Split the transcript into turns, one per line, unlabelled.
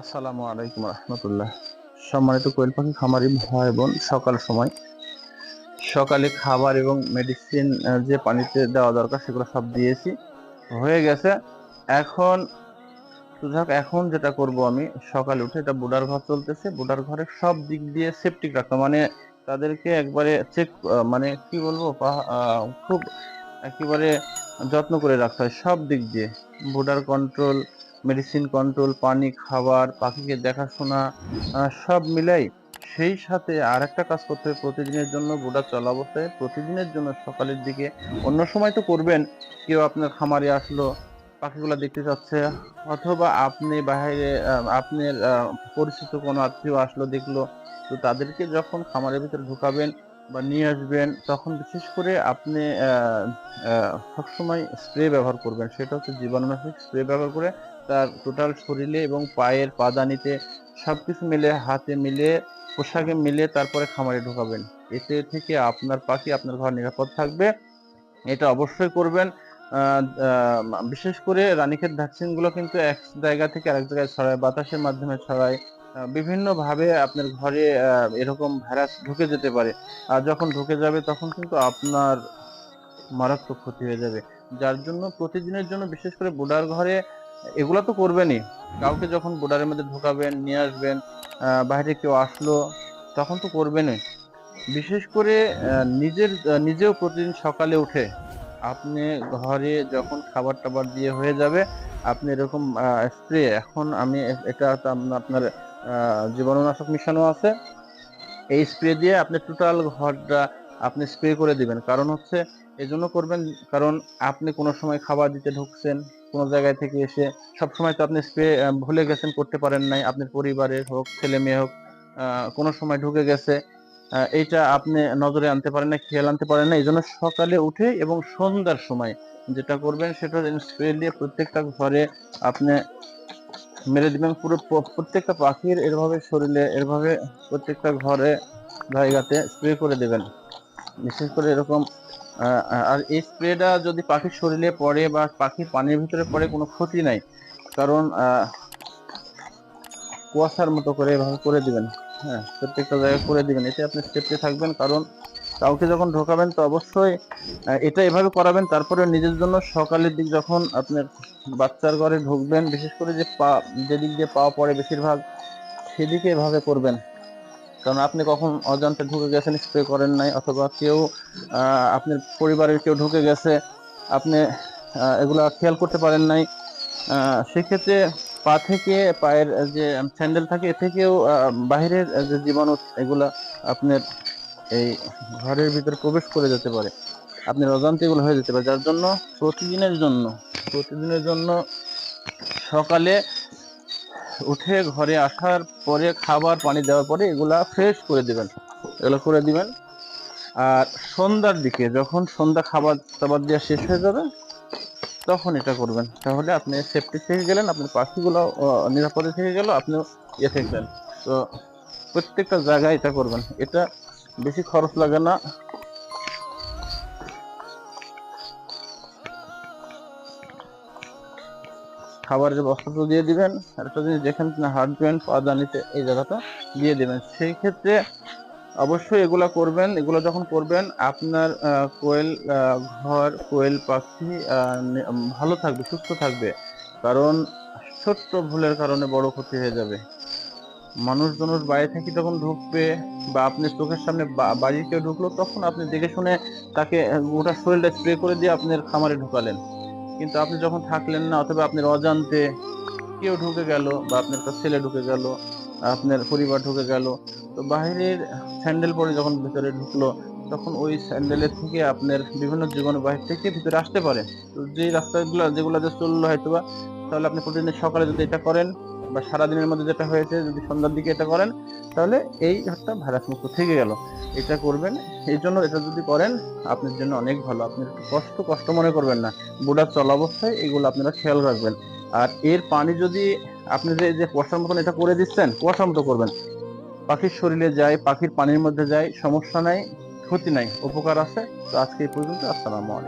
আসসালামু আলাইকুম রহমতুল্লাহ। সম্মানিত কোয়েল পাখি, খামারি ভাই বোন, সকাল সময়। সকালে খাবার এবং মেডিসিন যে পানিতে দেওয়া দরকার সেগুলো সব দিয়েছি। হয়ে গেছে। এখন সুতরাং এখন যেটা করব আমি, সকালে উঠে এটা বুডার ঘর চলতেছে। বুডার ঘরে সব দিক দিয়ে সেফটিক রাখা মানে তাদেরকে একবারে চেক মানে কি বলব খুব একেবারে যত্ন করে রাখতে হয় সব দিক দিয়ে। বুডার কন্ট্রোল মেডিসিন কন্ট্রোল পানি, খাবার, পাখিকে দেখাশোনা সব মিলাই সেই সাথে আর একটা কাজ করতে হবে প্রতিদিনের জন্য বুডা চলা অবস্থায় প্রতিদিনের জন্য সকালের দিকে। অন্য সময় তো করবেন, কেউ আপনার খামারে আসলো, পাখিগুলো দেখতে চাচ্ছে, অথবা আপনি বাইরে আপনার পরিচিত কোনো আত্মীয় আসলো, দেখল, তো তাদেরকে যখন খামারের ভিতরে ঢুকাবেন বা নিয়ে আসবেন, তখন বিশেষ করে আপনি সবসময় স্প্রে ব্যবহার করবেন। সেটা হচ্ছে জীবাণুনাশক স্প্রে ব্যবহার করে তার টোটাল শরীরে এবং পায়ের পাদানিতে সব কিছু মিলে, হাতে মিলে, পোশাকে মিলে তারপরে খামারে ঢোকাবেন। এতে থেকে আপনার পাখি আপনার ঘর নিরাপদ থাকবে। এটা অবশ্যই করবেন। বিশেষ করে রানীক্ষেত ভ্যাকসিনগুলো কিন্তু এক জায়গা থেকে আরেক জায়গায় ছড়ায়, বাতাসের মাধ্যমে ছড়ায়। বিভিন্নভাবে আপনার ঘরে এরকম ভাইরাস ঢুকে যেতে পারে। আর যখন ঢুকে যাবে তখন কিন্তু আপনার মারাত্মক ক্ষতি হয়ে যাবে। যার জন্য প্রতিদিনের জন্য বিশেষ করে বুডার ঘরে এগুলা তো করবেনই। কাউকে যখন বুডারের মধ্যে ঢোকাবেন, নিয়ে আসবেন বাইরে কেউ আসলো, তখন তো করবেনই। বিশেষ করে নিজের নিজেও প্রতিদিন সকালে উঠে আপনি ঘরে যখন খাবার টাবার দিয়ে হয়ে যাবে, আপনি এরকম স্প্রে এখন আমি এটা আপনার জীবাণুনাশক মিশানো আছে। এই স্প্রে দিয়ে আপনি টোটাল ঘরটা আপনি স্প্রে করে দিবেন। কারণ হচ্ছে এই জন্য করবেন, কারণ আপনি কোনো সময় খাবার দিতে ঢুকছেন, কোনো জায়গায় থেকে এসে সব সময় তো আপনি স্প্রে ভুলে গেছেন, করতে পারেন নাই, আপনার পরিবারের হোক, ছেলে মেয়ে হোক কোনো সময় ঢুকে গেছে এইটা আপনি নজরে আনতে পারেন না খেয়াল আনতে পারেন না এই জন্য সকালে উঠে এবং সন্ধ্যার সময় যেটা করবেন, সেটা স্প্রে দিয়ে প্রত্যেকটা ঘরে আপনি মেরে দিবেন। পুরো প্রত্যেকটা পাখির এরভাবে শরীরে, এরভাবে প্রত্যেকটা ঘরে জায়গাতে স্প্রে করে দেবেন। বিশেষ করে এরকম আর এই স্প্রেটা যদি পাখির শরীরে পড়ে বা পাখির পানির ভিতরে পড়ে, কোনো ক্ষতি নাই। কারণ কুয়াশার মতো করে এভাবে করে দিবেন। হ্যাঁ প্রত্যেকটা জায়গায় করে দিবেন। এতে আপনি সেফটি থাকবেন। কারণ কাউকে যখন ঢোকাবেন, তো অবশ্যই এটা এভাবে করাবেন তারপরে নিজের জন্য সকালের দিক যখন আপনার বাচ্চার ঘরে ঢুকবেন, বিশেষ করে যে পা, যেদিক দিয়ে পা পড়ে বেশিরভাগ, সেদিকে এভাবে করবেন। কারণ আপনি কখন অজান্তে ঢুকে গেছেন স্প্রে করেন নাই অথবা কেউ আপনার পরিবারের কেউ ঢুকে গেছে আপনি এগুলা খেয়াল করতে পারেন নাই সেক্ষেত্রে পা থেকে পায়ের যে স্যান্ডেল থাকে এ থেকেও আহ, বাইরের যে জীবাণু এগুলা আপনার এই ঘরের ভিতরে প্রবেশ করে যেতে পারে। আপনার অজান্তে এগুলো হয়ে যেতে পারে। যার জন্য প্রতিদিনের জন্য প্রতিদিনের জন্য সকালে উঠে ঘরে আসার পরে খাবার, পানি দেওয়ার পরে এগুলা ফ্রেশ করে দিবেন। এগুলো করে দিবেন। আর সন্ধ্যার দিকে যখন সন্ধ্যা খাবার দাবার দেওয়া শেষ হয়ে যাবে, তখন এটা করবেন। তাহলে আপনি সেফটি থেকে গেলেন, আপনার পাখিগুলো নিরাপদে থেকে গেল আপনিও ইয়ে থাকবেন তো প্রত্যেকটা জায়গায় এটা করবেন। এটা বেশি খরচ লাগে না। খাবারের বস্তাটা দিয়ে দিবেন একটা জিনিস যেখানে আপনি হাঁটবেন পা দানিতে এই জায়গাটা দিয়ে দিবেন। সেই ক্ষেত্রে অবশ্যই এগুলা করবেন, এগুলো যখন করবেন, আপনার কোয়েল ঘর, কোয়েল পাখি ভালো থাকবে, সুস্থ থাকবে। কারণ ছোট্ট ভুলের কারণে বড় ক্ষতি হয়ে যাবে। মানুষ জনুষ বাইরে থেকে যখন ঢুকবে বা আপনি চোখের সামনে বাড়ির কেউ ঢুকলো, তখন আপনি দেখে শুনে তাকে গোটা শরীরটা স্প্রে করে দিয়ে আপনার খামারে ঢুকালেন। কিন্তু আপনি যখন থাকলেন না, অথবা আপনার অজান্তে কেউ ঢুকে গেল বা আপনার একটা ছেলে ঢুকে গেল, আপনার পরিবার ঢুকে গেল, তো বাহিরের স্যান্ডেল পরে যখন ভিতরে ঢুকলো, তখন ওই স্যান্ডেলের থেকে আপনার বিভিন্ন জীবন বাহির থেকে ভিতরে আসতে পারে। তো যে রাস্তাগুলো, যেগুলো দিয়ে চলল হয়তোবা, তাহলে আপনি প্রতিদিন সকালে যদি এটা করেন বা সারাদিনের মধ্যে যেটা হয়েছে, যদি সন্ধ্যার দিকে এটা করেন, তাহলে এই একটা ভাইরাস মুক্ত থেকে গেল। এটা করবেন। এই জন্য এটা যদি করেন, আপনার জন্য অনেক ভালো। আপনি একটু কষ্ট কষ্ট মনে করবেন না। বুড়ার চল অবস্থায়, এগুলো আপনারা খেয়াল রাখবেন। আর এর পানি যদি আপনি যে যে কুয়াশার মতন এটা করে দিচ্ছেন কুয়াশার মতো করবেন। পাখির শরীরে যায়, পাখির পানির মধ্যে যায়, সমস্যা নাই, ক্ষতি নাই, উপকার আছে। তো আজকে এই পর্যন্ত, আসসালামু আলাইকুম।